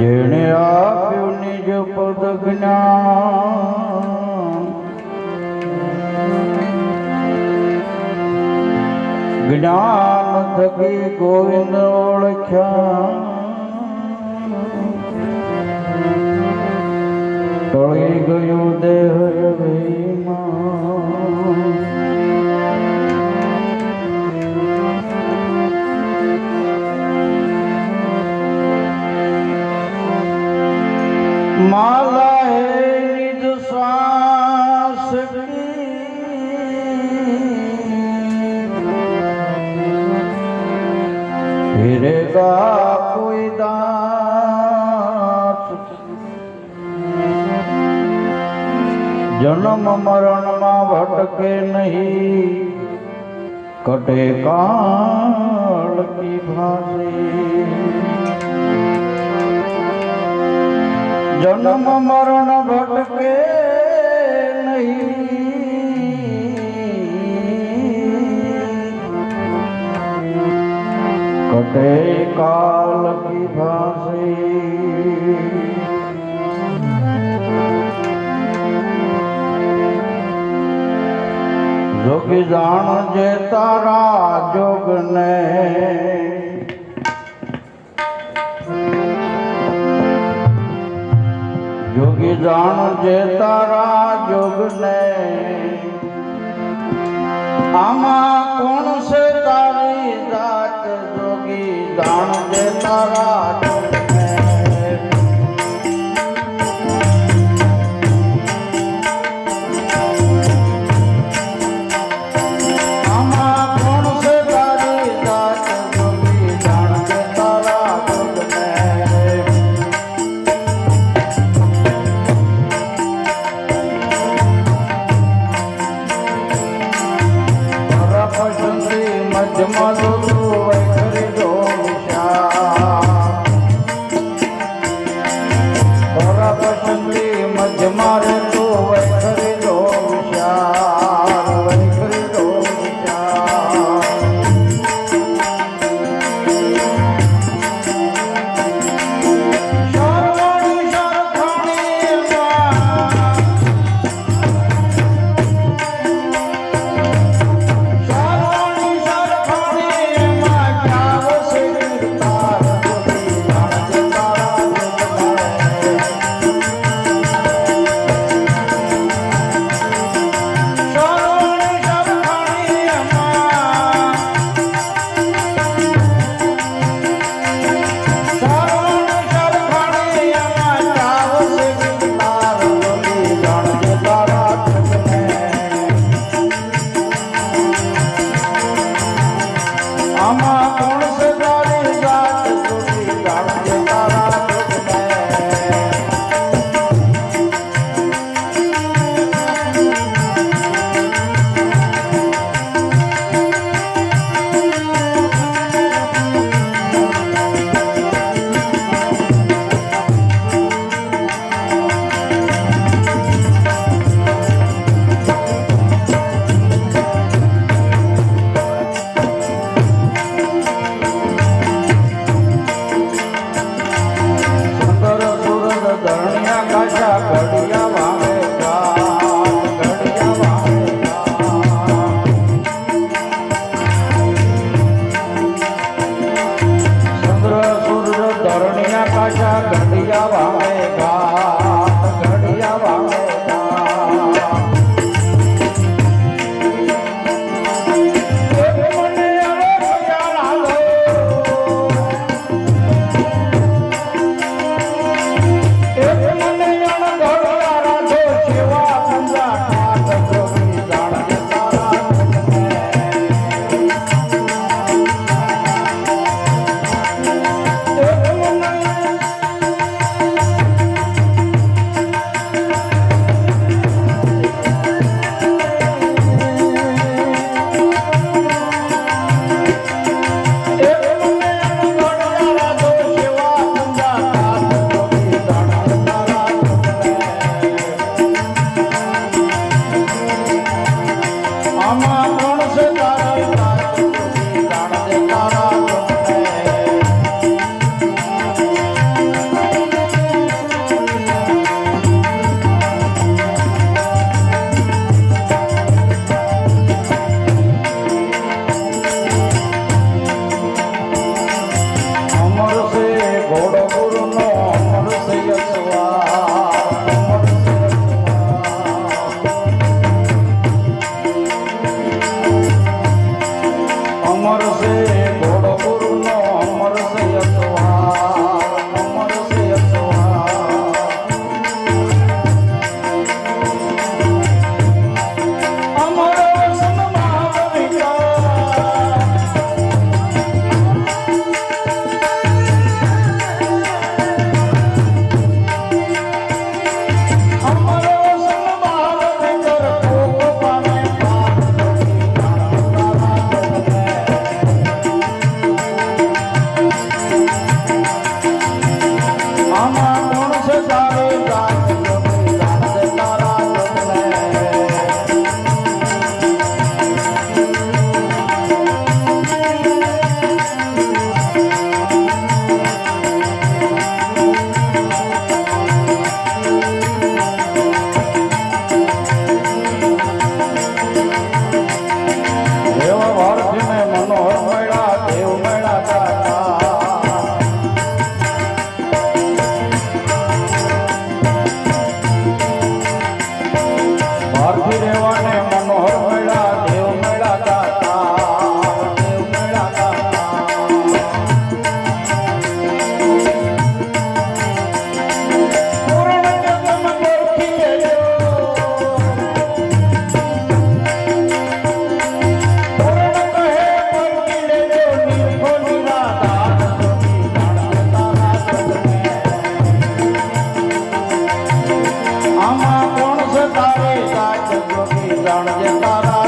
જેણે આપ્યું નિજ પદ જ્ઞાન. જ્ઞાન થકી ગોવિંદ ઓળખ્યા. તળી ગયું દેહ ફિરેગા કોઈ દાંત જન્મ મરણમાં ભટકે નહીં કટે કાળ કી ભાષે જન્મ મરણ ભટકે નહીં काल की કી ભાષે જોગી જાણ જે તારા જોગને. જોગી જાણ જે તારા જોગને. આમાં કોણ પસંદી ધરણિયા કાચા ઘડિયા વાવે ગામ, para